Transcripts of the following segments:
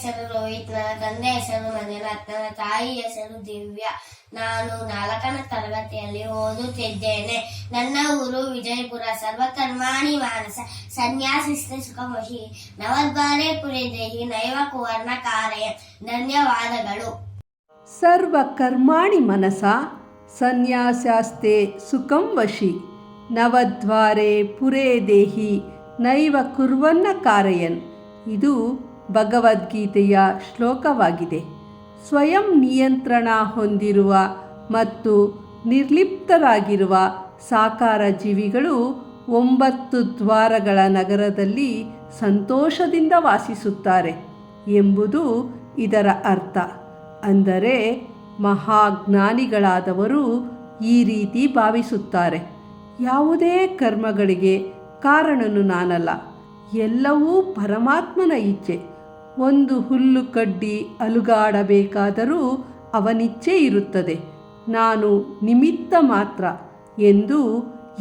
ಹೆಸರು ರೋಹಿತ್, ನನ್ನ ತಂದೆ ಹೆಸರು ಮಂಜುನಾಥ್, ನನ್ನ ತಾಯಿ ಹೆಸರು ದಿವ್ಯ. ನಾನು ನಾಲ್ಕನೇ ತರಗತಿಯಲ್ಲಿ ಓದುತ್ತಿದ್ದೇನೆ. ನನ್ನ ಊರು ವಿಜಯಪುರ. ಸರ್ವಕರ್ಮಾಣಿ ಮಾನಸ ಸನ್ಯಾಸಿಸ್ತೆ ಸುಖಮೋಷಿ ನವದ್ವಾರೆ ಪುರಿದೇಹಿ ನೈವ ಕುವರ್ಣ ಕಾರಯ. ಧನ್ಯವಾದಗಳು. ಸರ್ವಕರ್ಮಾಣಿ ಮನಸ ಸನ್ಯಾಸಾಸ್ತೆ ಸುಖಂ ವಶಿ ನವದ್ವಾರೆ ಪುರೇ ದೇಹಿ, ನೈವ ಕುರ್ವನ್ನ ಕಾರಯನ್. ಇದು ಭಗವದ್ಗೀತೆಯ ಶ್ಲೋಕವಾಗಿದೆ. ಸ್ವಯಂ ನಿಯಂತ್ರಣ ಹೊಂದಿರುವ ಮತ್ತು ನಿರ್ಲಿಪ್ತರಾಗಿರುವ ಸಾಕಾರ ಜೀವಿಗಳು ಒಂಬತ್ತು ದ್ವಾರಗಳ ನಗರದಲ್ಲಿ ಸಂತೋಷದಿಂದ ವಾಸಿಸುತ್ತಾರೆ ಎಂಬುದು ಇದರ ಅರ್ಥ. ಅಂದರೆ ಮಹಾಜ್ಞಾನಿಗಳಾದವರು ಈ ರೀತಿ ಭಾವಿಸುತ್ತಾರೆ. ಯಾವುದೇ ಕರ್ಮಗಳಿಗೆ ಕಾರಣನು ನಾನಲ್ಲ. ಎಲ್ಲವೂ ಪರಮಾತ್ಮನ ಇಚ್ಛೆ. ಒಂದು ಹುಲ್ಲು ಕಡ್ಡಿ ಅಲುಗಾಡಬೇಕಾದರೂ ಅವನಿಚ್ಛೆ ಇರುತ್ತದೆ. ನಾನು ನಿಮಿತ್ತ ಮಾತ್ರ ಎಂದು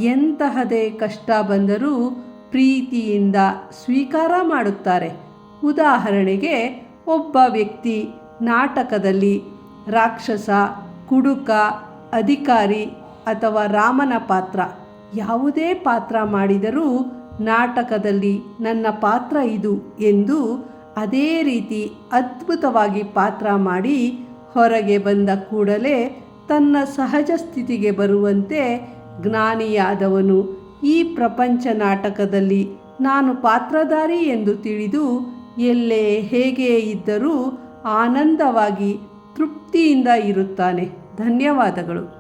ಎಂತಹದೇ ಕಷ್ಟ ಬಂದರೂ ಪ್ರೀತಿಯಿಂದ ಸ್ವೀಕಾರ ಮಾಡುತ್ತಾರೆ. ಉದಾಹರಣೆಗೆ, ಒಬ್ಬ ವ್ಯಕ್ತಿ ನಾಟಕದಲ್ಲಿ ರಾಕ್ಷಸ, ಕುಡುಕ, ಅಧಿಕಾರಿ ಅಥವಾ ರಾಮನ ಪಾತ್ರ ಯಾವುದೇ ಪಾತ್ರ ಮಾಡಿದರೂ ನಾಟಕದಲ್ಲಿ ನನ್ನ ಪಾತ್ರ ಇದು ಎಂದು ಅದೇ ರೀತಿ ಅದ್ಭುತವಾಗಿ ಪಾತ್ರ ಮಾಡಿ ಹೊರಗೆ ಬಂದ ಕೂಡಲೇ ತನ್ನ ಸಹಜ ಸ್ಥಿತಿಗೆ ಬರುವಂತೆ ಜ್ಞಾನಿಯಾದವನು ಈ ಪ್ರಪಂಚ ನಾಟಕದಲ್ಲಿ ನಾನು ಪಾತ್ರಧಾರಿ ಎಂದು ತಿಳಿದು ಎಲ್ಲೇ ಹೇಗೆ ಇದ್ದರೂ ಆನಂದವಾಗಿ ತೃಪ್ತಿಯಿಂದ ಇರುತ್ತಾನೆ. ಧನ್ಯವಾದಗಳು.